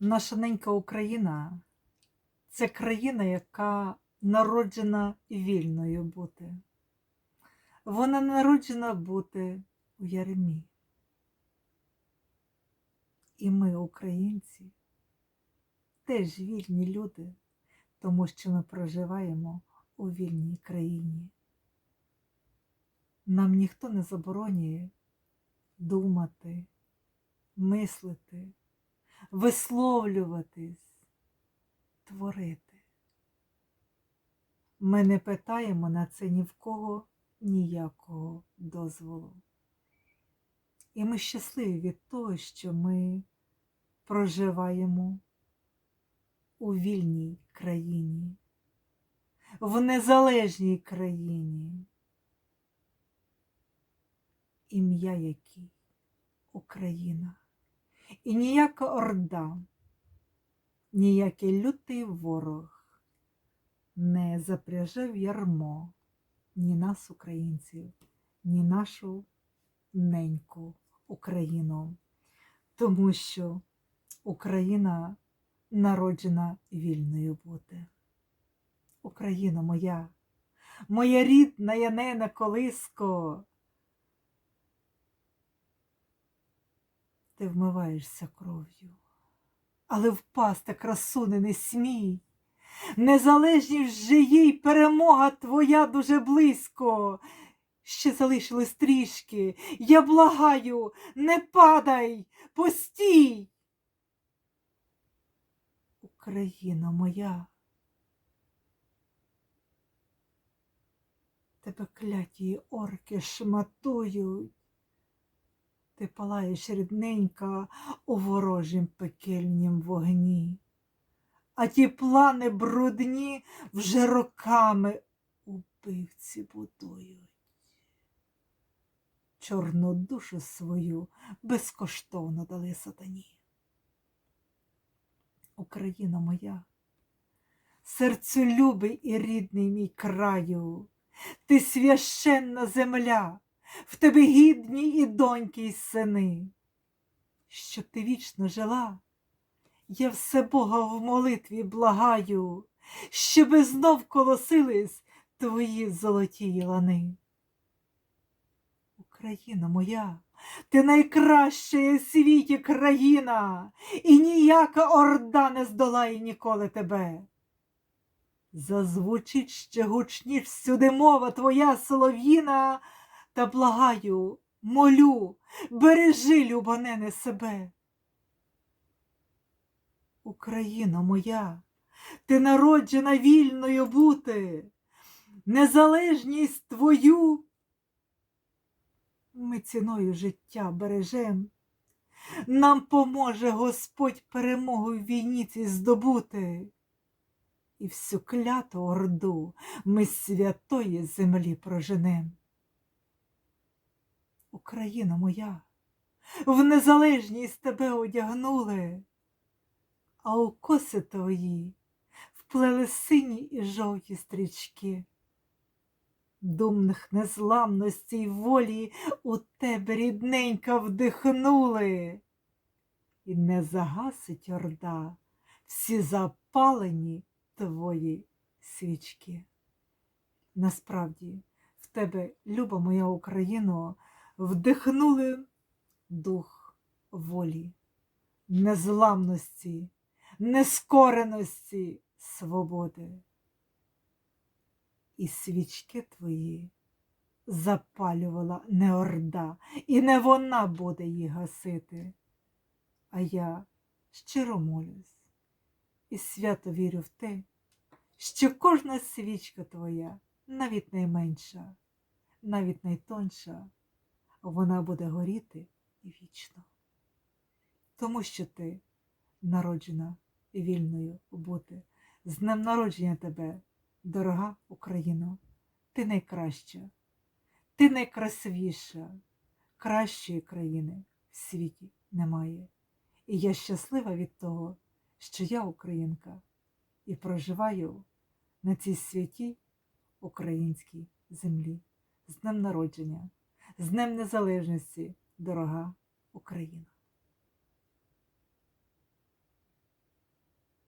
Наша ненька Україна це країна, яка народжена вільною бути. Вона народжена бути у Яремі. І ми, українці, теж вільні люди, тому що ми проживаємо у вільній країні. Нам ніхто не заборонює думати, мислити, висловлюватись, творити. Ми не питаємо на це ні в кого ніякого дозволу. І ми щасливі від того, що ми проживаємо у вільній країні, в незалежній країні, ім'я якій Україна. І ніяка орда, ніякий лютий ворог не запряже в ярмо ні нас, українців, ні нашу неньку Україну, тому що Україна народжена вільною бути. Україна моя, моя рідна янена колиско. Ти вмиваєшся кров'ю, але впасти красуни не смій. Незалежність же їй перемога твоя дуже близько. Ще залишилось трішки. Я благаю, не падай, постій. Україна моя. Тебе кляті орки шматують. Ти палаєш рідненька у ворожім пекельнім вогні а ті плани брудні вже роками убивці будують. Чорну душу свою безкоштовно дали сатані. Україна моя, серцю любий і рідний мій краю, ти священна земля, в тебе гідні і доньки, й сини, щоб ти вічно жила. Я все Бога в молитві благаю, щоби знов колосились твої золоті лани. Україна моя, ти найкраща в світі країна, і ніяка орда не здолає ніколи тебе. Зазвучить ще гучніш всюди мова твоя солов'їна, та благаю, молю, бережи, любанене себе. Україна моя, ти народжена вільною бути, незалежність твою. Ми ціною життя бережем. Нам поможе Господь перемогу в війні цій здобути. І всю кляту орду ми святої землі проженем. Україна моя, в незалежність тебе одягнули а у коси твої вплели сині і жовті стрічки. Думних незламності й волі у тебе рідненька вдихнули, і не загасить орда всі запалені твої свічки. Насправді, в тебе, люба моя Україно, вдихнули дух волі, незламності нескореності свободи. І свічки твої запалювала не орда, і не вона буде їх гасити. А я щиро молюсь і свято вірю в те, що кожна свічка твоя, навіть найменша, навіть найтонша, вона буде горіти вічно, тому що ти народжена вільною бути. З днем народження тебе, дорога Україно, ти найкраща, ти найкрасивіша, кращої країни в світі немає. І я щаслива від того, що я українка і проживаю на цій святій українській землі. З днем народження, з Днем Незалежності, дорога Україна.